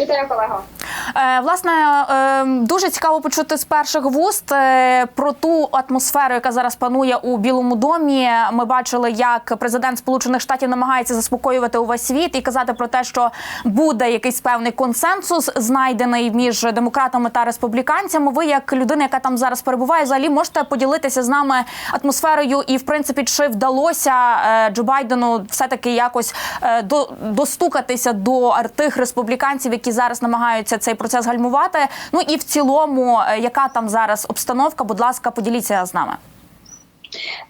Mitä joku Е, Власне, е, дуже цікаво почути з перших вуст е, про ту атмосферу, яка зараз панує у Білому домі. Ми бачили, як президент Сполучених Штатів намагається заспокоювати увесь світ і казати про те, що буде якийсь певний консенсус, знайдений між демократами та республіканцями. Ви, як людина, яка там зараз перебуває, взагалі можете поділитися з нами атмосферою, і в принципі, чи вдалося Джо Байдену все таки якось до, достукатися до тих республіканців, які зараз намагаються цей процес гальмувати. Ну і в цілому, е, яка там зараз обстановка? Будь ласка, поділіться з нами.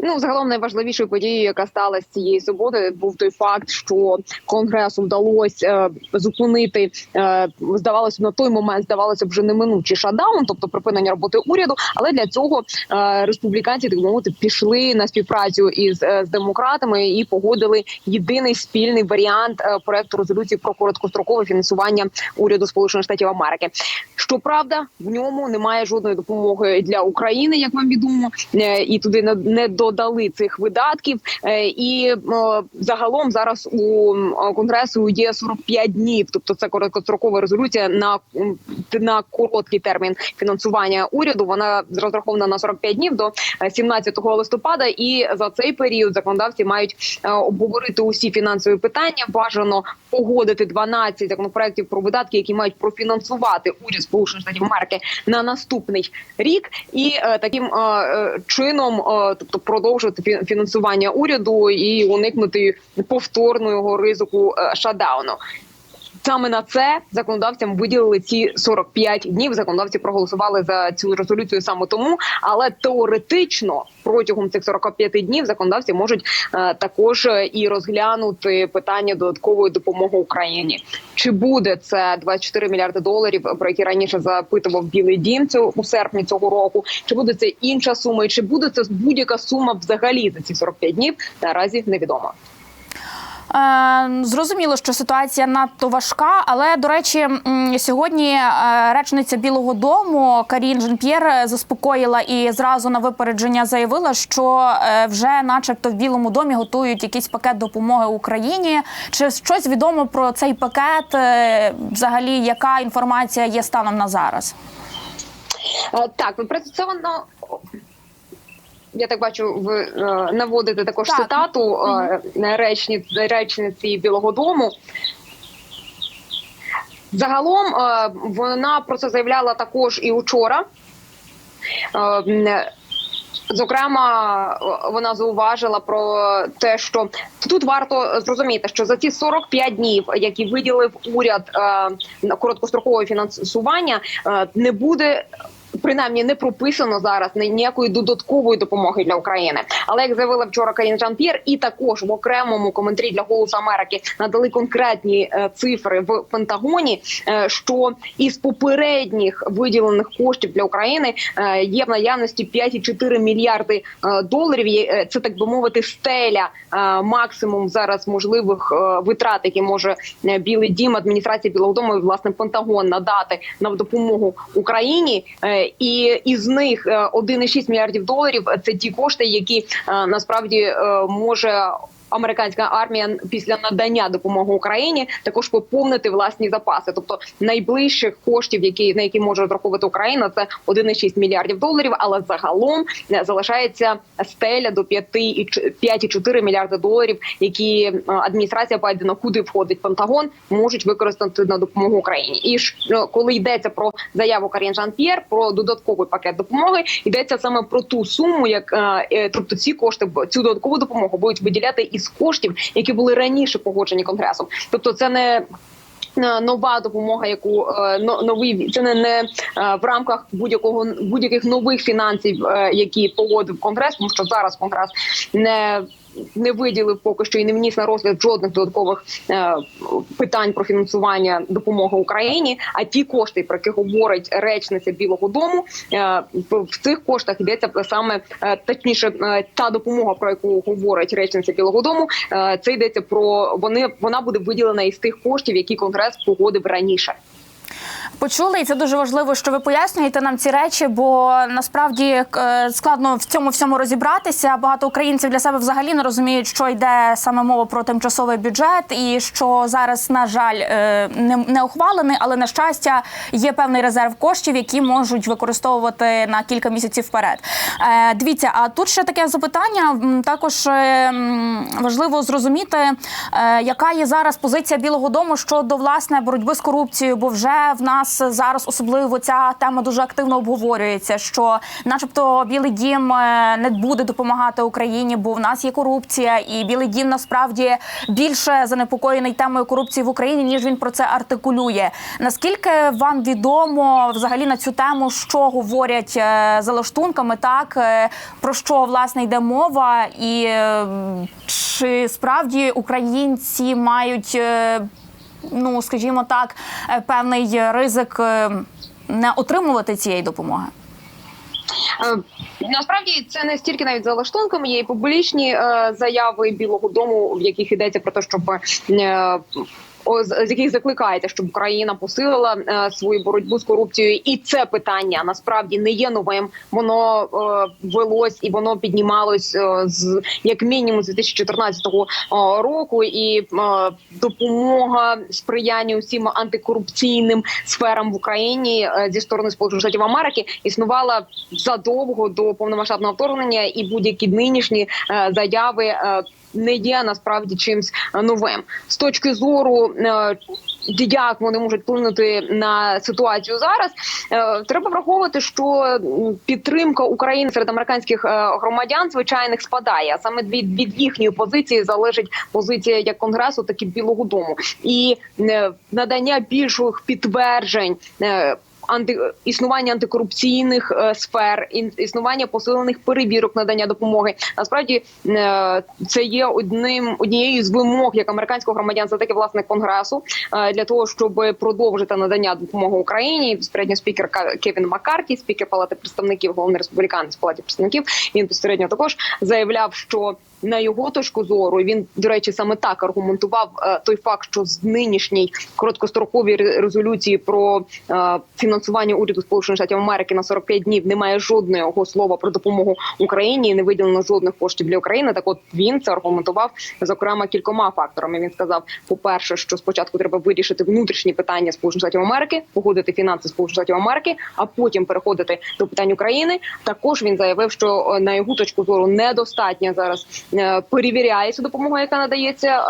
Ну, загалом найважливішою подією, яка сталася цієї суботи, був той факт, що конгресу вдалося е, зупинити. Е, здавалося, на той момент здавалося вже неминучий шатдаун, тобто припинення роботи уряду. Але для цього е, республіканці так мовити пішли на співпрацю із е, з демократами і погодили єдиний спільний варіант е, проекту резолюції про короткострокове фінансування уряду Сполучених Штатів Америки. Щоправда, в ньому немає жодної допомоги для України, як вам відомо, е, і туди не, не додали цих видатків. Е, І е, загалом зараз у конгресу є 45 днів, тобто це короткострокова резолюція на, на короткий термін фінансування уряду. Вона розрахована на 45 днів до е, 17 листопада. І за цей період законодавці мають е, обговорити усі фінансові питання. Бажано погодити 12 законопроектів про видатки, які мають профінансувати уряд Сполучених Штатів Америки на наступний рік, і е, таким е, е, чином, е, тобто продовжувати фі- фінансування уряду і уникнути повторного ризику е, шатдауну. Саме на це законодавцям виділили ці 45 днів. Законодавці проголосували за цю резолюцію саме тому, але теоретично протягом цих 45 днів законодавці можуть е, також е, і розглянути питання додаткової допомоги Україні. Чи буде це 24 мільярди доларів, про які раніше запитував Білий Дім цього у серпні цього року? Чи буде це інша сума, і чи буде це будь-яка сума взагалі за ці 45 днів? Наразі невідомо. Е, Зрозуміло, що ситуація надто важка, але до речі, сьогодні е, речниця Білого Дому Карін Жан-П'єр заспокоїла і зразу на випередження заявила, що е, вже, начебто, в Білому домі готують якийсь пакет допомоги Україні. Чи щось відомо про цей пакет? Взагалі, яка інформація є станом на зараз? Так, представлено. Я так бачу, ви е, наводите також Так. цитату е, речниці, речниці Білого Дому. Загалом е, вона про це заявляла також і учора. Зокрема, вона зауважила про те, що тут варто зрозуміти, що за ці 45 днів, які виділив уряд на короткострокове фінансування, не буде. Принаймні не прописано зараз ні- ніякої додаткової допомоги для України. Але як заявила вчора Карін Жан П'єр, і також в окремому коментарі для Голосу Америки надали конкретні е, цифри в Пентагоні, е, що із попередніх виділених коштів для України е, є в наявності 5,4 мільярди доларів. Це так би мовити, стеля максимум зараз можливих витрат, які може Білий Дім, адміністрація Білого Дому власне Пентагон надати на допомогу Україні. Е, І із них е, 1,6 мільярдів доларів це ті кошти, які е, насправді е, може. Американська армія після надання допомоги Україні також поповнити власні запаси, тобто найближчих коштів, які на які може розраховувати Україна, це 1,6 мільярдів доларів. Але загалом е, залишається стеля до 5,4 мільярди доларів, які е, адміністрація Байдена, куди входить Пентагон, можуть використати на допомогу Україні. І ж ну, коли йдеться про заяву Карін Жан П'єр про додатковий пакет допомоги, йдеться саме про ту суму, як е, тобто ці кошти цю додаткову допомогу будуть виділяти із коштів, які були раніше погоджені конгресом. Тобто, це не е, Нова допомога, яку е, новий це не, не е, в рамках будь-якого будь-яких нових фінансів, які погодив конгрес, тому що зараз конгрес не не виділив поки що і не вніс на розгляд жодних додаткових е, питань про фінансування допомоги Україні. А ті кошти, про які говорить речниця Білого Дому, е, в цих коштах йдеться саме е, точніше, е, та допомога, про яку говорить речниця Білого Дому. е, Це йдеться про вони. Вона буде виділена із тих коштів, які конгрес погодив раніше. Почули, і це дуже важливо, що ви пояснюєте нам ці речі, бо насправді е, складно в цьому всьому розібратися. Багато українців для себе взагалі не розуміють, що йде саме мова про тимчасовий бюджет, і що зараз, на жаль, е, не, ухвалений, але на щастя є певний резерв коштів, які можуть використовувати на кілька місяців вперед. Е, Дивіться, а тут ще таке запитання. Також важливо зрозуміти, яка є зараз позиція Білого Дому щодо власне боротьби з корупцією, бо вже в нас зараз особливо ця тема дуже активно обговорюється. Що, начебто, Білий Дім е, не буде допомагати Україні, бо в нас є корупція, і Білий Дім насправді більше занепокоєний темою корупції в Україні, ніж він про це артикулює. Наскільки вам відомо взагалі на цю тему, що говорять е, за лаштунками, так е, про що власне йде мова, і чи справді українці мають, ну скажімо так, е, певний ризик е, не отримувати цієї допомоги? Е, Насправді це не стільки навіть за лаштунками, є і публічні е, заяви Білого Дому, в яких йдеться про те, щоб е, з яких закликається, щоб Україна посилила е, свою боротьбу з корупцією, і це питання насправді не є новим. Воно е, велось і воно піднімалось е, з як мінімум з 2014 е, року. І допомога сприяння усім антикорупційним сферам в Україні зі сторони Сполучених Штатів Америки існувала задовго до повномасштабного вторгнення, і будь-які нинішні заяви. не є насправді чимсь новим з точки зору, як вони можуть вплинути на ситуацію зараз. е, Треба враховувати, що підтримка України серед американських е, громадян звичайних спадає. Саме від, від їхньої позиції залежить позиція як конгресу, так і Білого Дому, і е, надання більших підтверджень. Анти існування антикорупційних е, сфер, існування посилених перевірок надання допомоги. Насправді е, це є одним однією з вимог як американського громадянства, так і власне конгресу е, для того, щоб продовжити надання допомоги Україні. Безпосередньо спікер Кевін Маккарті, спікер Палати представників, головний республіканець Палаті представників. Він безпосередньо також заявляв, що на його точку зору він до речі саме так аргументував е, той факт, що з нинішній короткостроковій ре- резолюції про е, фінансування уряду Сполучених Штатів Америки на 45 днів немає жодного слова про допомогу Україні, і не виділено жодних коштів для України. Так, от він це аргументував зокрема кількома факторами. Він сказав: по перше, що спочатку треба вирішити внутрішні питання Сполучених Штатів Америки, погодити фінанси Сполучених Штатів Америки, а потім переходити до питань України. Також він заявив, що е, на його точку зору недостатньо зараз е, перевіряється допомога, яка надається е,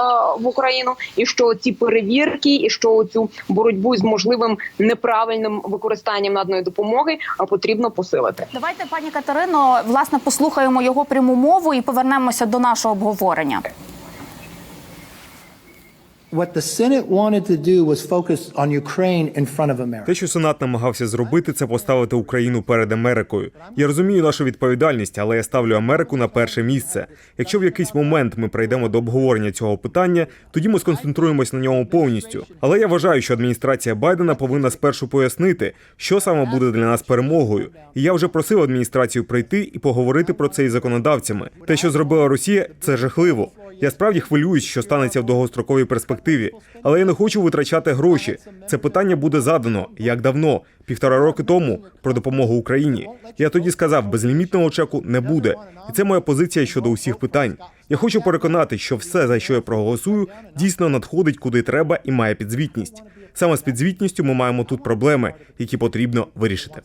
в Україну, і що ці перевірки, і що цю боротьбу з можливим неправильним використанням наданої допомоги е, потрібно посилити. Давайте, пані Катерино, власне, послухаємо його пряму мову і повернемося до нашого обговорення. What the Senate wanted to do was focus on Ukraine in front of America. Те, що Сенат намагався зробити, це поставити Україну перед Америкою. Я розумію нашу відповідальність, але я ставлю Америку на перше місце. Якщо в якийсь момент ми прийдемо до обговорення цього питання, тоді ми сконцентруємось на ньому повністю. Але я вважаю, що адміністрація Байдена повинна спершу пояснити, що саме буде для нас перемогою. І я вже просив адміністрацію прийти і поговорити про це із законодавцями. Те, що зробила Росія, це жахливо. Я справді хвилююсь, що станеться в довгостроковій перспективі, але я не хочу витрачати гроші. Це питання буде задано як давно, півтора роки тому, про допомогу Україні. Я тоді сказав, безлімітного чеку не буде, і це моя позиція щодо усіх питань. Я хочу переконати, що все, за що я проголосую, дійсно надходить куди треба і має підзвітність. Саме з підзвітністю ми маємо тут проблеми, які потрібно вирішити.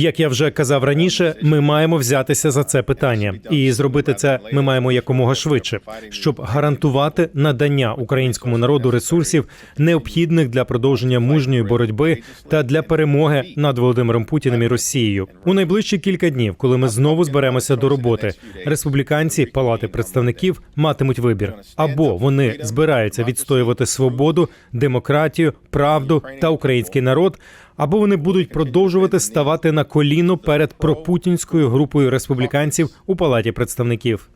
Як я вже казав раніше, ми маємо взятися за це питання, і зробити це ми маємо якомога швидше, щоб гарантувати надання українському народу ресурсів, необхідних для продовження мужньої боротьби та для перемоги над Володимиром Путіним і Росією. У найближчі кілька днів, коли ми знову зберемося до роботи, республіканці Палати представників матимуть вибір або вони збираються відстоювати свободу, демократію, правду та український народ. Або вони будуть продовжувати ставати на коліно перед пропутінською групою республіканців у палаті представників.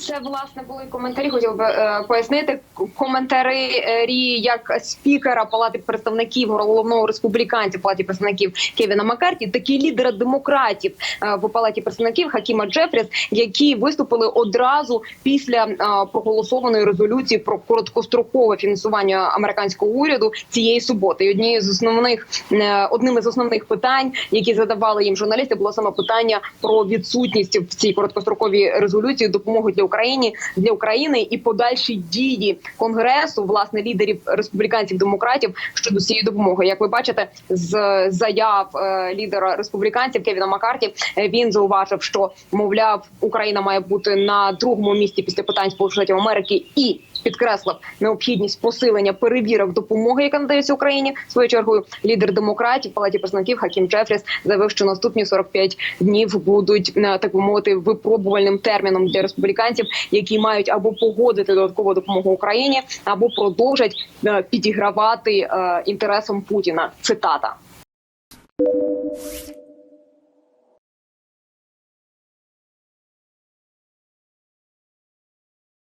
Це власне були коментарі. Хотів би е, пояснити коментарі е, як спікера Палати представників головного республіканців Палаті представників Кевіна Маккарті, так і лідера демократів е, в Палаті представників Хакіма Джефріс, які виступили одразу після е, проголосованої резолюції про короткострокове фінансування американського уряду цієї суботи. І однією з основних е, одним із основних питань, які задавали їм журналісти, було саме питання про відсутність в цій короткостроковій резолюції допомоги для України для України і подальші дії конгресу, власне, лідерів республіканців демократів щодо цієї допомоги. Як ви бачите, з заяв е, лідера республіканців Кевіна Маккарті, е, він зауважив, що мовляв Україна має бути на другому місці після питань Сполучених Штатів Америки і підкреслив необхідність посилення перевірок допомоги, яка надається Україні. Своєю чергою лідер демократів в палаті представників Хакім Джефріс заявив, що наступні 45 днів будуть е, так би мовити випробувальним терміном для республіканців, які мають або погодити додаткову допомогу Україні, або продовжать е, підігравати е, інтересам Путіна. Цитата.